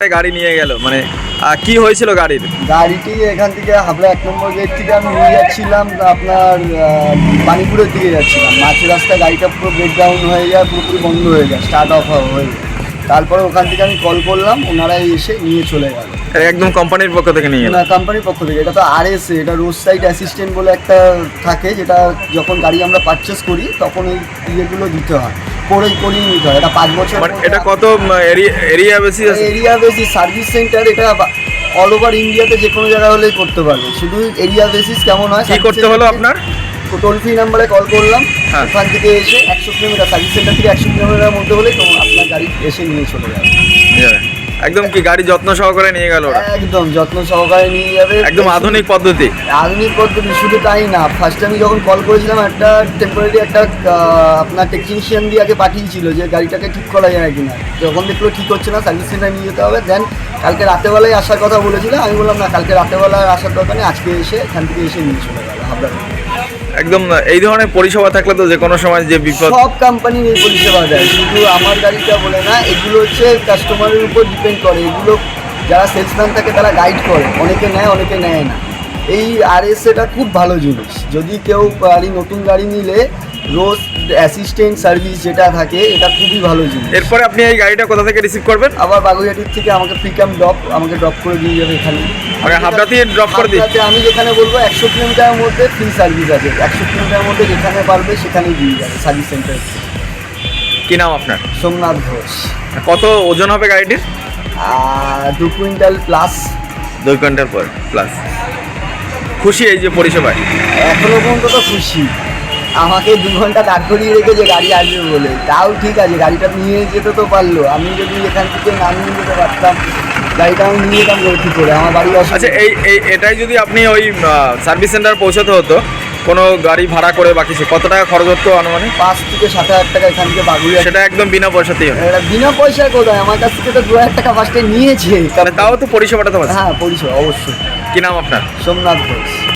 গাড়ি নিয়ে গেল? মানে কি হয়েছিল গাড়ির? গাড়িটি এখান থেকে হাবড়া এক নম্বর গেট থেকে আমি নিয়ে যাচ্ছিলাম আপনার বাণীপুরের দিকে যাচ্ছিলাম। মাঝ রাস্তায় গাড়িটা পুরো ব্রেকডাউন হয়ে যায় পুরোপুরি বন্ধ হয়ে যায় স্টার্ট অফ হয়ে যায়। তারপরে ওখান থেকে আমি কল করলাম ওনারাই এসে নিয়ে চলে গেল। একদম কোম্পানির পক্ষ থেকে নিয়ে না কোম্পানির পক্ষ থেকে। এটা তো আর এস এটা রোড সাইড অ্যাসিস্ট্যান্ট বলে একটা থাকে যেটা যখন গাড়ি আমরা পারচেস করি তখন এই ইয়েগুলো দিতে হয়। করে করিয়ে নিতে হয় এটা পাঁচ বছর মানে এটা কত এরিয়া বেশি এরিয়া বেসিস সার্ভিস সেন্টার এটা অল ওভার ইন্ডিয়াতে যে কোনো জায়গা হলেই করতে পারবে। শুধু এরিয়া বেসিস কেমন হয় কি করতে হলো আপনার? টোল ফ্রি নাম্বারে কল করলাম হ্যাঁ। ওখান থেকে এসে একশো কিলোমিটার সার্ভিস সেন্টার থেকে একশো কিলোমিটারের মধ্যে হলে আপনার গাড়ি এসে নিয়ে চলে যাবে। একদম কি গাড়ি যত্ন সহকারে নিয়ে গেল ওরা? একদম যত্ন সহকারে নিয়ে যাবে। একদম আধুনিক পদ্ধতি। আধুনিক পদ্ধতি শুধু তাই না ফার্স্ট আমি যখন কল করেছিলাম একটা টেম্পোরারি একটা আপনার টেকনিশিয়ান দিয়ে আগে পাঠিয়েছিল যে গাড়িটাকে ঠিক করা যায় কিনা। যখন দেখল ঠিক হচ্ছে না সার্ভিস সেন্টার নিয়ে যেতে হবে দেন কালকে রাতেবেলায় আসার কথা বলেছিল আমি বললাম না কালকে রাতেবেলায় আসার দরকার নেই আজকে এসে এখান থেকে এসে নিয়ে চলে গেল হাবড়া। একদম এই ধরনের পরিষেবা থাকলে তো যে কোনো সময় যে বিপদ সব কোম্পানির এই পরিষেবা দেয় শুধু আমার গাড়িটা বলে না এগুলো হচ্ছে কাস্টমারের উপর ডিপেন্ড করে এগুলো যারা সেলসম্যান থাকে তারা গাইড করে অনেকে নেয় অনেকে নেয় না। এই আর এস এটা খুব ভালো জিনিস। যদি কেউ গাড়ি নতুন গাড়ি নিলে রোজ অ্যাসিস্ট্যান্ট সার্ভিস যেটা থাকে এটা খুবই ভালো জিনিস। এরপরে আপনি এই গাড়িটা কোথা থেকে রিসিভ করবেন? আবার বাগুইহাটির থেকে আমাকে পিক আপ ড্রপ আমাকে ড্রপ করে দিয়ে যাবে এখানে। হাবড়াতেই drop করে দিই? আমি যেখানে বলব একশো কিলোমিটারের মধ্যে ফ্রি সার্ভিস আছে। একশো কিলোমিটারের মধ্যে যেখানে পারবে সেখানেই দিয়ে যাবে সার্ভিস সেন্টার কি নাম আপনার? সোমনাথ ঘোষ। কত ওজন হবে গাড়িটির? দু কুইন্টাল প্লাস দুই ঘণ্টার পর প্লাস খুশি এই যে পরিষেবায় এখনও পর্যন্ত তো খুশি। আমাকে দু ঘণ্টা দাঁড় করিয়ে রেখেছে গাড়ি আসবে বলে। তাও ঠিক আছে গাড়িটা নিয়ে যেতে তো পারল। আমি যদি এখান থেকে না নিয়ে যেতে পারতাম গাড়িটা আমি নিয়ে যেতাম কী করে। আমার বাড়ি আচ্ছা এই এটাই যদি আপনি ওই সার্ভিস সেন্টার পৌঁছাতে হতো কোনো গাড়ি ভাড়া করে বাকি সে কত টাকা খরচ হতো আনুমানিক? পাঁচ থেকে সাত হাজার টাকা এখান থেকে বাগুড়িয়া সেটা একদম বিনা পয়সাতেই হবে। এটা বিনা পয়সায় কোথায়? আমার কাছ থেকে তো দু হাজার টাকা ফার্স্টে নিয়েছে। তাহলে তাও তো পরিষেবাটা তো হ্যাঁ পরিষেবা অবশ্যই। কি নাম আপনার? সোমনাথ ঘোষ।